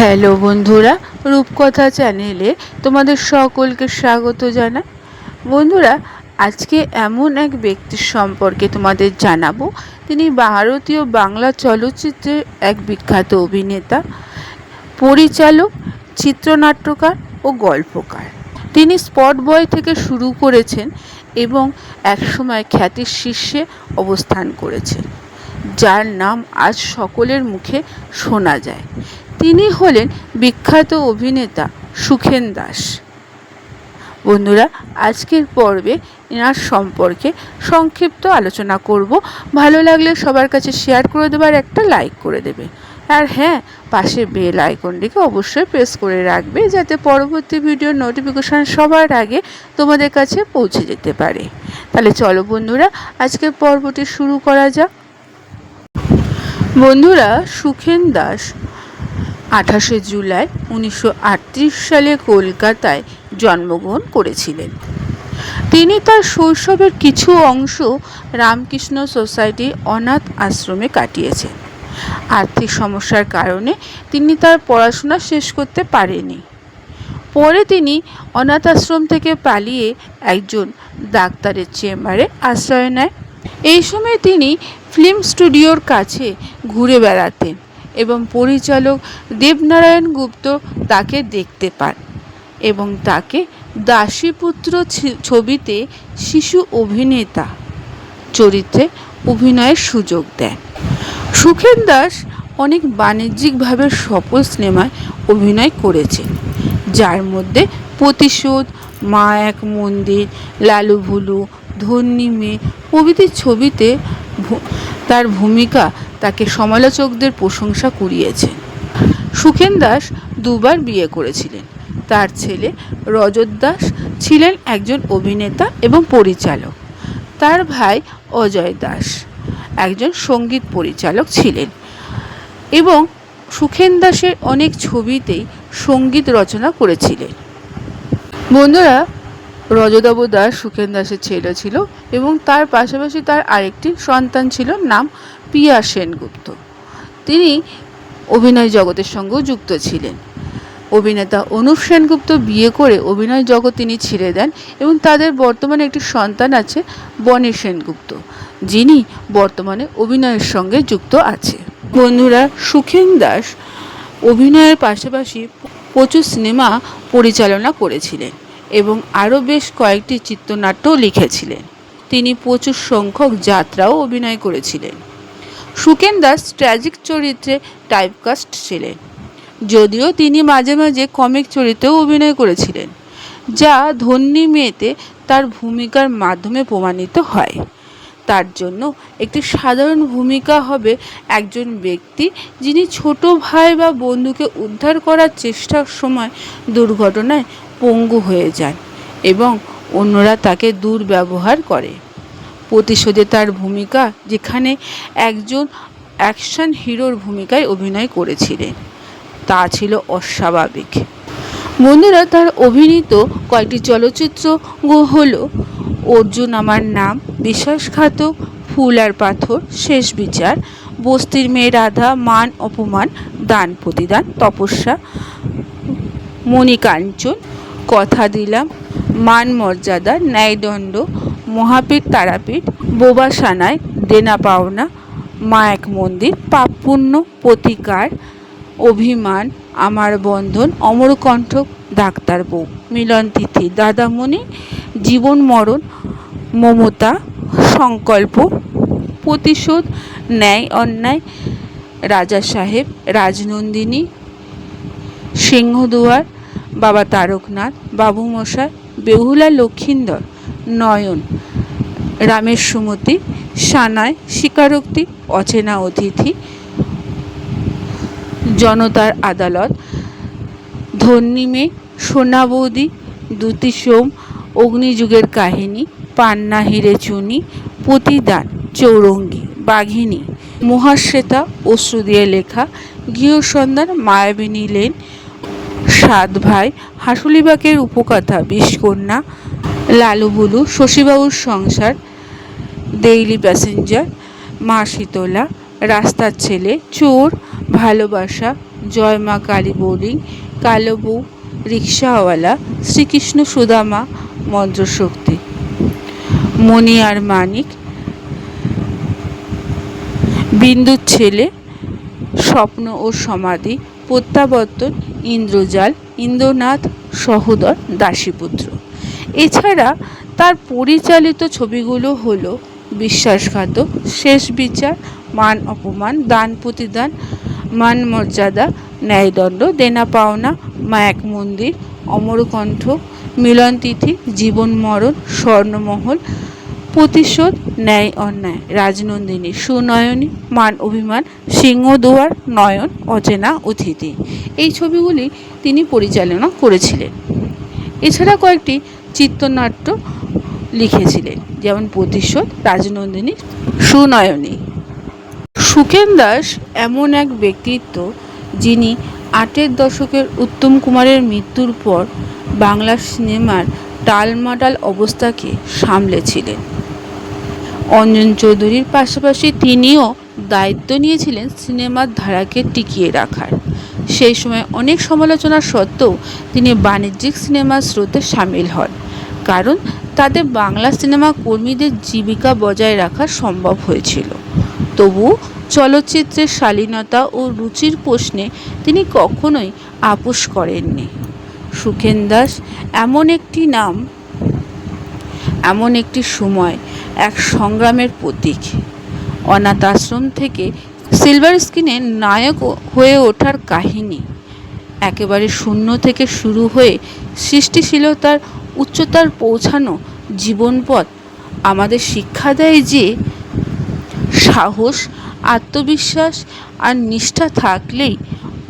Hello বন্ধুরা, রূপকথা চ্যানেলে তোমাদের সকলকে স্বাগত জানাই। বন্ধুরা, আজকে এমন এক ব্যক্তির সম্পর্কে তোমাদের জানাব। তিনি ভারতীয় বাংলা চলচ্চিত্রের এক বিখ্যাত অভিনেতা, পরিচালক, চিত্রনাট্যকার ও গল্পকার। তিনি স্পট বয় থেকে শুরু করেছেন এবং একসময় খ্যাতির শীর্ষে অবস্থান করেছেন, যার নাম আজ সকলের মুখে শোনা যায়। তিনি হলেন বিখ্যাত অভিনেতা সুখেন দাস। বন্ধুরা, আজকের পর্বে এনার সম্পর্কে সংক্ষিপ্ত আলোচনা করব। ভালো লাগলে সবার কাছে শেয়ার করে দেবার একটা লাইক করে দেবে। আর হ্যাঁ পাশে বেল আইকনটিকে অবশ্যই প্রেস করে রাখবে যাতে পরবর্তী ভিডিওর নোটিফিকেশান সবার আগে তোমাদের কাছে পৌঁছে যেতে পারে। তাহলে চলো বন্ধুরা, আজকের পর্বটি শুরু করা যাক। বন্ধুরা, সুখেন দাস আঠাশে জুলাই উনিশশো আটত্রিশ সালে কলকাতায় জন্মগ্রহণ করেছিলেন। তিনি তার শৈশবের কিছু অংশ রামকৃষ্ণ সোসাইটি অনাথ আশ্রমে কাটিয়েছেন। আর্থিক সমস্যার কারণে তিনি তার পড়াশোনা শেষ করতে পারেনি পরে তিনি অনাথ আশ্রম থেকে পালিয়ে একজন ডাক্তারের চেম্বারে আশ্রয় নেয় এই সময় তিনি ফিল্ম স্টুডিওর কাছে ঘুরে বেড়াতেন। এবং পরিচালক দেবনারায়ণ গুপ্ত তাকে দেখতে পান এবং তাকে দাসীপুত্র ছবিতে শিশু অভিনেতা চরিত্রে অভিনয়ের সুযোগ দেন। সুখেন দাস অনেক বাণিজ্যিকভাবে সফল সিনেমায় অভিনয় করেছেন, যার মধ্যে প্রতিশোধ, মা এক মন্দির, লালু ভুলু, ধন্যী মেয়ে প্রভৃতি ছবিতে তার ভূমিকা তাকে সমালোচকদের প্রশংসা কুড়িয়েছে। সুখেন দাস দুবার বিয়ে করেছিলেন। তার ছেলে রজত দাস ছিলেন একজন অভিনেতা এবং পরিচালক। তার ভাই অজয় দাস একজন সংগীত পরিচালক ছিলেন এবং সুখেন দাসের অনেক ছবিতেই সংগীত রচনা করেছিলেন। বন্ধুরা রজদাবু দাস সুখেন দাসের ছেলে ছিল এবং তার পাশাপাশি তার আরেকটি সন্তান ছিল নাম পিয়া সেনগুপ্ত। তিনি অভিনয় জগতের সঙ্গেও যুক্ত ছিলেন। অভিনেতা অনুপ সেনগুপ্ত বিয়ে করে অভিনয় জগৎ তিনি ছেড়ে দেন এবং তাদের বর্তমানে একটি সন্তান আছে বনি সেনগুপ্ত, যিনি বর্তমানে অভিনয়ের সঙ্গে যুক্ত আছে। বন্ধুরা, সুখেন দাস অভিনয়ের পাশাপাশি প্রচুর সিনেমা পরিচালনা করেছিলেন এবং আরও বেশ কয়েকটি চিত্রনাট্যও লিখেছিলেন। তিনি প্রচুর সংখ্যক যাত্রাও অভিনয় করেছিলেন। সুকেন দাস ট্র্যাজিক চরিত্রে টাইপকাস্ট ছিলেন। যদিও তিনি মাঝে মাঝে কমিক চরিত্রেও অভিনয় করেছিলেন, যা ধন্যী মেয়েতে তার ভূমিকার মাধ্যমে প্রমাণিত হয়। তার জন্য একটি সাধারণ ভূমিকা হবে একজন ব্যক্তি যিনি ছোট ভাই বা বন্ধুকে উদ্ধার করার চেষ্টার সময় দুর্ঘটনায় পঙ্গু হয়ে যান এবং অন্যরা তাকে দুর্ব্যবহার করে। প্রতিশোধে তার ভূমিকা, যেখানে একজন অ্যাকশন হিরোর ভূমিকায় অভিনয় করেছিলেন। তা ছিল অস্বাভাবিক। বন্ধুরা, তার অভিনীত কয়েকটি চলচ্চিত্র হল, অর্জুন আমার নাম বিশ্বাসঘাতক ফুল আর পাথর শেষ বিচার বস্তির মেয়ে রাধা মান অপমান দান প্রতিদান তপস্যা মণিকাঞ্চন কথা দিলাম মান মর্যাদা ন্যায়দণ্ড মহাপীঠ তারাপীঠ, বোবা সানায় দেনা পাওনা, মা এক মন্দির, পাপ পুণ্য, প্রতিকার, অভিমান, আমার বন্ধন, অমরকণ্ঠ, ডাক্তার বউ। মিলন তিথি, দাদামণি, জীবন মরণ, মমতা, সংকল্প, প্রতিশোধ, ন্যায়, অন্যায়, রাজা সাহেব, রাজনন্দিনী, সিংহদুয়ার, বাবা তারকনাথ, বাবু মশাই, বেহুলা লক্ষিন্দর, নয়ন রামের সুমতি সানায় স্বীকারোক্তি, অচেনা অতিথি, জনতার আদালত, ধন্যিমে সোনা বৌদি দুতি সোম অগ্নিযুগের কাহিনী, পান্না হিরে চুনি প্রতিদান চৌরঙ্গি, বাঘিনী, মহাশ্বেতা অশ্রু দিয়ে লেখা, গৃহসন্ধান, মায়াবিনী লেন, সাত ভাই হাসুলিবাগের উপকথা, বিষকন্যা লালু বুলু শশীবাবুর সংসার ডেইলি প্যাসেঞ্জার মা শীতলা, রাস্তার ছেলে, চোর, ভালোবাসা, জয় মা কালী কালো বউ, রিক্সাওয়ালা, শ্রীকৃষ্ণ সুদামা, মন্ত্রশক্তি। মণি আর মানিক, বিন্দুর ছেলে, স্বপ্ন ও সমাধি, প্রত্যাবর্তন, ইন্দ্রজাল, ইন্দ্রনাথ, সহোদর, দাসীপুত্র। এছাড়া তার পরিচালিত ছবিগুলো হলো বিশ্বাসঘাতক, শেষ বিচার, মান অপমান, দান প্রতিদান, মান মর্যাদা, ন্যায়দণ্ড, দেনা পাওনা, মায়াক মন্দির, অমরকণ্ঠ, মিলন তিথি, জীবন মরণ, স্বর্ণমহল, প্রতিশোধ, ন্যায় অন্যায়, রাজনন্দিনী, সুনয়নী, মান অভিমান সিংহদুয়ার নয়ন, অচেনা অতিথি। এই ছবিগুলি তিনি পরিচালনা করেছিলেন। এছাড়া কয়েকটি চিত্রনাট্য লিখেছিলেন, যেমন প্রতিশোধ, রাজনন্দিনী, সুনয়নী। সুখেন দাস এমন এক ব্যক্তিত্ব যিনি আটের দশকের উত্তম কুমারের মৃত্যুর পর বাংলা সিনেমার টালমাটাল অবস্থাকে সামলেছিলেন। অঞ্জন চৌধুরীর পাশাপাশি তিনিও দায়িত্ব নিয়েছিলেন সিনেমার ধারাকে টিকিয়ে রাখার। সেই সময় অনেক সমালোচনা সত্ত্বেও তিনি বাণিজ্যিক সিনেমার স্রোতে সামিল হন, কারণ তাতে বাংলা সিনেমা কর্মীদের জীবিকা বজায় রাখা সম্ভব হয়েছিল। তবুও চলচ্চিত্রের শালীনতা ও রুচির প্রশ্নে তিনি কখনোই আপোষ করেননি। সুখেন দাস, এমন একটি নাম, এমন একটি সময়, এক সংগ্রামের প্রতীক। অনাথ আশ্রম থেকে সিলভার স্ক্রিনে নায়ক হয়ে ওঠার কাহিনী, একেবারে শূন্য থেকে শুরু হয়ে সৃষ্টিশীলতার উচ্চতার পৌঁছানো জীবনপথ আমাদের শিক্ষা দেয় যে সাহস, আত্মবিশ্বাস আর নিষ্ঠা থাকলেই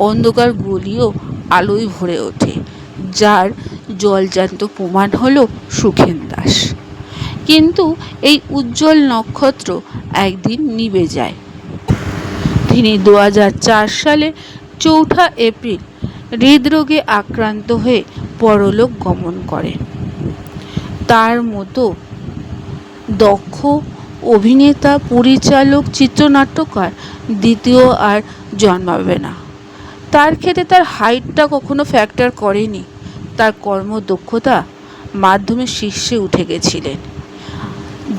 অন্ধকার গলিও আলোয় ভরে ওঠে, যার জলজান্ত প্রমাণ হল সুখেন দাস। কিন্তু এই উজ্জ্বল নক্ষত্র একদিন নিভে যায়। তিনি দু হাজার চার সালে চৌঠা এপ্রিল হৃদরোগে আক্রান্ত হয়ে পরলোক গমন করেন। তার মতো দক্ষ অভিনেতা, পরিচালক, চিত্রনাট্যকার দ্বিতীয় আর জন্মাবে না। তার ক্ষেত্রে তার হাইটটা কখনো ফ্যাক্টর করেনি। তার কর্মদক্ষতা মাধ্যমে শীর্ষে উঠে গেছিলেন।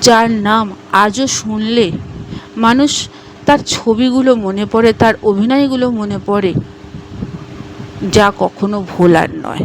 যার নাম আজও শুনলে মানুষ তার ছবিগুলো মনে পড়ে, তার অভিনয়গুলো মনে পড়ে, যা কখনো ভোলার নয়।